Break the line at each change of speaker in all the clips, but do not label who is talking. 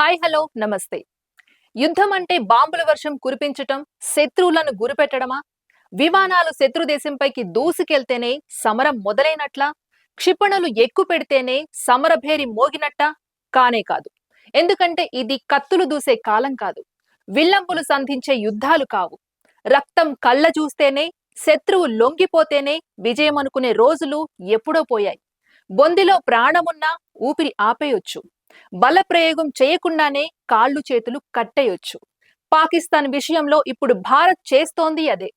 Hi hello నమస్తే. యుద్ధం అంటే బాంబుల వర్షం కురిపించటం శత్రువులను గురిపెట్టడమా? విమానాలు శత్రు దేశంపైకి దూసుకెళ్తేనే సమరం మొదలైనట్లా? క్షిపణులు ఎక్కువ పెడితేనే సమరభేరి మోగినట్ట? కానే కాదు. ఎందుకంటే ఇది కత్తులు దూసే కాలం కాదు. విల్లంపులు సంధించే యుద్ధాలు కావు. రక్తం కళ్ళ చూస్తేనే శత్రువు లొంగిపోతేనే విజయం అనుకునే రోజులు ఎప్పుడో పోయాయి. బొందిలో ప్రాణమున్నా ఊపిరి ఆపేయొచ్చు. బలప్రయోగం చేయకుండానే కాళ్ళు చేతులు కట్టేయొచ్చు. పాకిస్తాన్ విషయంలో ఇప్పుడు భారత్ చేస్తోంది అదే.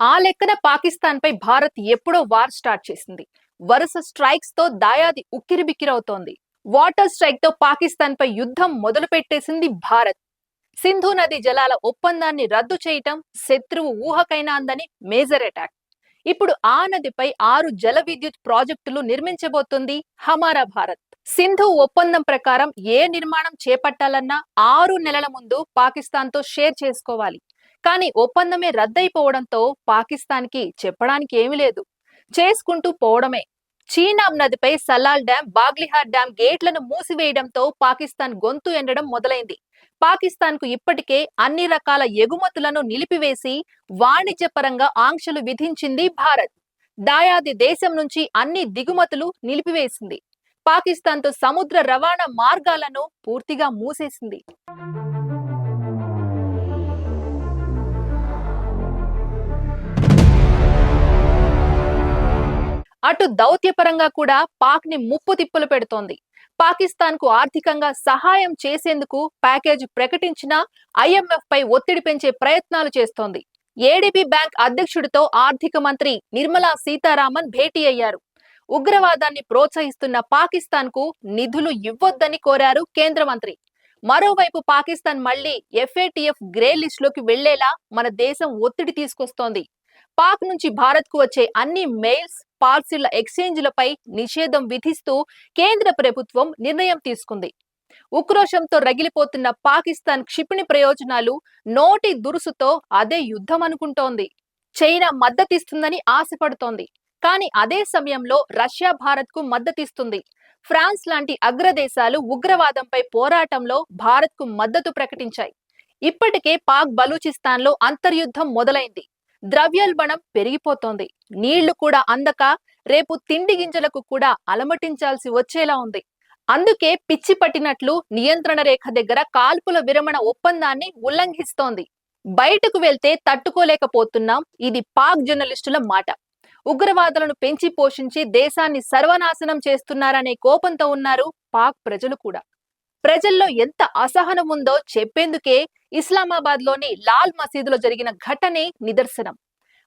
ఆ లెక్కన పాకిస్తాన్ పై భారత్ ఎప్పుడో వార్ స్టార్ట్ చేసింది. వరుస స్ట్రైక్స్తో దాయాది ఉక్కిరిబిక్కిరవుతోంది. వాటర్ స్ట్రైక్తో పాకిస్తాన్ పై యుద్ధం మొదలు పెట్టేసింది భారత్. సింధు నది జలాల ఒప్పందాన్ని రద్దు చేయటం శత్రువు ఊహకైనా అందని మేజర్ అటాక్. ఇప్పుడు ఆ నదిపై ఆరు జల విద్యుత్ ప్రాజెక్టులు నిర్మించబోతుంది హమారా భారత్. సింధు ఒప్పందం ప్రకారం ఏ నిర్మాణం చేపట్టాలన్నా ఆరు నెలల ముందు పాకిస్తాన్తో షేర్ చేసుకోవాలి. కానీ ఒప్పందమే రద్దయిపోవడంతో పాకిస్తాన్కి చెప్పడానికి ఏమీ లేదు. చేసుకుంటూ పోవడమే. చీనాబ్ నదిపై సలాల్ డ్యాం బాగ్లిహార్ డ్యాం గేట్లను మూసివేయడంతో పాకిస్తాన్ గొంతు ఎండడం మొదలైంది. పాకిస్తాన్కు ఇప్పటికే అన్ని రకాల ఎగుమతులను నిలిపివేసి వాణిజ్యపరంగా ఆంక్షలు విధించింది భారత్. దాయాది దేశం నుంచి అన్ని దిగుమతులు నిలిపివేసింది. పాకిస్తాన్తో సముద్ర రవాణా మార్గాలను పూర్తిగా మూసేసింది. అటు దౌత్యపరంగా కూడా పాక్ని ముప్పు తిప్పులు పెడుతోంది. పాకిస్తాన్కు ఆర్థికంగా సహాయం చేసేందుకు ప్యాకేజ్ ప్రకటించిన ఐఎంఎఫ్ పై ఒత్తిడి పెంచే ప్రయత్నాలు చేస్తోంది. ఏడీబీ బ్యాంక్ అధ్యక్షుడితో ఆర్థిక మంత్రి నిర్మలా సీతారామన్ భేటీ అయ్యారు. ఉగ్రవాదాన్ని ప్రోత్సహిస్తున్న పాకిస్తాన్కు నిధులు ఇవ్వొద్దని కోరారు కేంద్ర మంత్రి. మరోవైపు పాకిస్తాన్ మళ్ళీ ఎఫ్ఏటిఎఫ్ గ్రే లిస్ట్లోకి వెళ్ళేలా మన దేశం ఒత్తిడి తీసుకొస్తోంది. పాక్ నుంచి భారత్కు వచ్చే అన్ని మెయిల్స్ పార్సిల్ ఎక్స్చేంజ్లపై నిషేధం విధిస్తూ కేంద్ర ప్రభుత్వం నిర్ణయం తీసుకుంది. ఉక్రోషంతో రగిలిపోతున్న పాకిస్తాన్ క్షిపణి ప్రయోజనాలు నోటి దురుసుతో అదే యుద్ధం అనుకుంటోంది. చైనా మద్దతిస్తుందని ఆశపడుతోంది. కానీ అదే సమయంలో రష్యా భారత్కు మద్దతిస్తుంది. ఫ్రాన్స్ లాంటి అగ్రదేశాలు ఉగ్రవాదంపై పోరాటంలో భారత్కు మద్దతు ప్రకటించాయి. ఇప్పటికే పాక్ బలూచిస్తాన్లో అంతర్యుద్ధం మొదలైంది. ద్రవ్యోల్బణం పెరిగిపోతోంది. నీళ్ళు కూడా అందక రేపు తిండి గింజలకు కూడా అలమటించాల్సి వచ్చేలా ఉంది. అందుకే పిచ్చి పట్టినట్లు నియంత్రణ రేఖ దగ్గర కాల్పుల విరమణ ఒప్పందాన్ని ఉల్లంఘిస్తోంది. బయటకు వెళ్తే తట్టుకోలేకపోతున్నాం ఇది పాక్ జర్నలిస్టుల మాట. ఉగ్రవాదులను పెంచి పోషించి దేశాన్ని సర్వనాశనం చేస్తున్నారనే కోపంతో ఉన్నారు పాక్ ప్రజలు కూడా. ప్రజల్లో ఎంత అసహనం ఉందో చెప్పేందుకే ఇస్లామాబాద్లోని లాల్ మసీదులో జరిగిన ఘటనే నిదర్శనం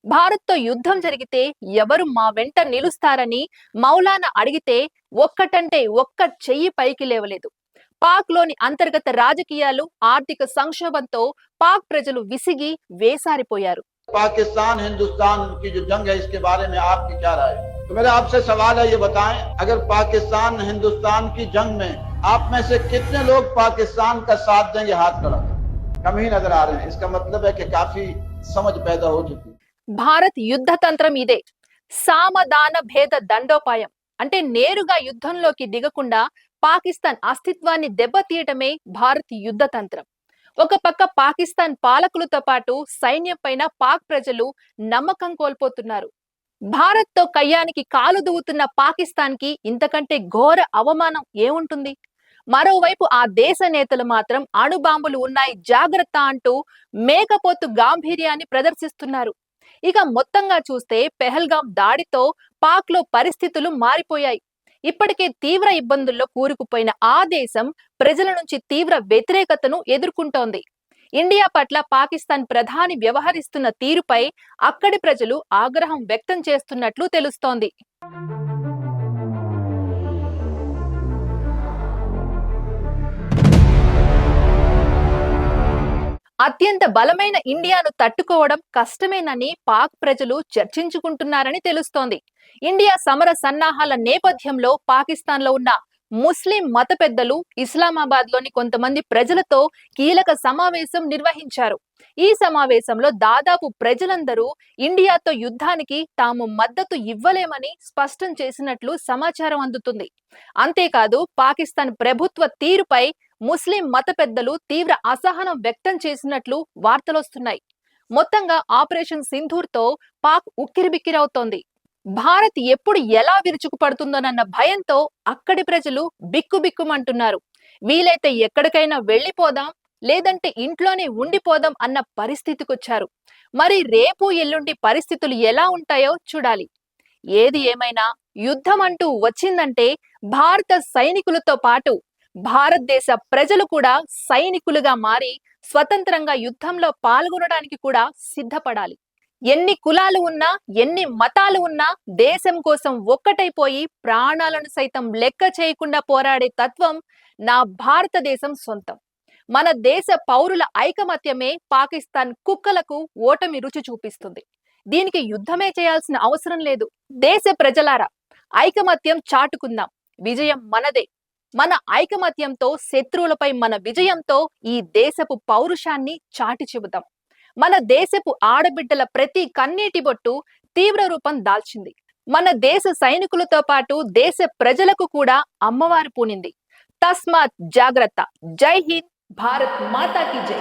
భారత్తో యుద్ధం జరిగితే ఎవరు మా వెంట నిలుస్తారని మౌలానా అడిగితే ఒక్కటంటే ఒక్క చెయ్యి పైకి లేవలేదు పాక్లోని అంతర్గత రాజకీయాలు ఆర్థిక సంక్షోభంతో పాక్ ప్రజలు విసిగి వేసారిపోయారు
పాకిస్తాన్ హిందుస్థాన్ జంగ్ ఇస్కే బారే మే ఆప్కి క్యా तो मेरा आपसे सवाल है ये बताएं अगर पाकिस्तान हिंदुस्तान की जंग में आप में से कितने लोग पाकिस्तान का साथ देंगे हाथ खड़ा करें? कम ही नजर आ रहे हैं इसका मतलब है कि काफी समझ पैदा हो चुकी है
భారత్ యుద్ధ తంత్రం ఇదే సామదాన భేద దండోపాయం అంటే నేరుగా యుద్ధంలోకి దిగకుండా పాకిస్తాన్ అస్తిత్వాన్ని దెబ్బతీయటమే భారత్ యుద్ధ తంత్రం ఒక పక్క పాకిస్తాన్ పాలకులతో పాటు సైన్యం పైన పాక్ ప్రజలు నమ్మకం కోల్పోతున్నారు భారత్తో కయ్యానికి కాలు దువ్వుతున్న పాకిస్తాన్కి ఇంతకంటే ఘోర అవమానం ఏముంటుంది? మరోవైపు ఆ దేశ నేతలు మాత్రం అణుబాంబులు ఉన్నాయి జాగ్రత్త అంటూ మేకపోతు గాంభీర్యాన్ని ప్రదర్శిస్తున్నారు. ఇక మొత్తంగా చూస్తే పెహల్గాం దాడితో పాక్లో పరిస్థితులు మారిపోయాయి. ఇప్పటికే తీవ్ర ఇబ్బందుల్లో కూరుకుపోయిన ఆ దేశం ప్రజల నుంచి తీవ్ర వ్యతిరేకతను ఎదుర్కొంటోంది. ఇండియా పట్ల పాకిస్తాన్ ప్రధాని వ్యవహరిస్తున్న తీరుపై అక్కడి ప్రజలు ఆగ్రహం వ్యక్తం చేస్తున్నట్లు తెలుస్తోంది. అత్యంత బలమైన ఇండియాను తట్టుకోవడం కష్టమేనని పాక్ ప్రజలు చర్చించుకుంటున్నారని తెలుస్తోంది. ఇండియా సమర సన్నాహాల నేపథ్యంలో పాకిస్తాన్లో ఉన్న ముస్లిం మత పెద్దలు ఇస్లామాబాద్లోని కొంతమంది ప్రజలతో కీలక సమావేశం నిర్వహించారు. ఈ సమావేశంలో దాదాపు ప్రజలందరూ ఇండియాతో యుద్ధానికి తాము మద్దతు ఇవ్వలేమని స్పష్టం చేసినట్లు సమాచారం అందుతుంది. అంతేకాదు పాకిస్తాన్ ప్రభుత్వ తీరుపై ముస్లిం మత పెద్దలు తీవ్ర అసహనం వ్యక్తం చేసినట్లు వార్తలొస్తున్నాయి. మొత్తంగా ఆపరేషన్ సింధూర్తో పాక్ ఉక్కిరిబిక్కిరవుతోంది. భారత్ ఎప్పుడు ఎలా విరుచుకుపడుతుందోనన్న భయంతో అక్కడి ప్రజలు బిక్కుబిక్కుమంటున్నారు వీలైతే ఎక్కడికైనా వెళ్ళిపోదాం లేదంటే ఇంట్లోనే ఉండిపోదాం అన్న పరిస్థితికొచ్చారు. మరి రేపు ఎల్లుండి పరిస్థితులు ఎలా ఉంటాయో చూడాలి. ఏది ఏమైనా యుద్ధం అంటూ వచ్చిందంటే భారత సైనికులతో పాటు భారతదేశ ప్రజలు కూడా సైనికులుగా మారి స్వతంత్రంగా యుద్ధంలో పాల్గొనడానికి కూడా సిద్ధపడాలి. ఎన్ని కులాలు ఉన్నా ఎన్ని మతాలు ఉన్నా దేశం కోసం ఒక్కటైపోయి ప్రాణాలను సైతం లెక్క చేయకుండా పోరాడే తత్వం నా భారతదేశం సొంతం. మన దేశ పౌరుల ఐకమత్యమే పాకిస్తాన్ కుక్కలకు ఓటమి రుచి చూపిస్తుంది. దీనికి యుద్ధమే చేయాల్సిన అవసరం లేదు. దేశ ప్రజలారా ఐకమత్యం చాటుకుందాం. విజయం మనదే. మన ఐకమత్యంతో శత్రువులపై మన విజయంతో ఈ దేశపు పౌరుషాన్ని చాటి చెబుతాం మన దేశపు ఆడబిడ్డల ప్రతి కన్నీటి బొట్టు తీవ్ర రూపం దాల్చింది. మన దేశ సైనికులతో పాటు దేశ ప్రజలకు కూడా అమ్మవారు పూనింది. తస్మాత్ జాగ్రత్త. జై హింద్. భారత్ మాతాకి జై.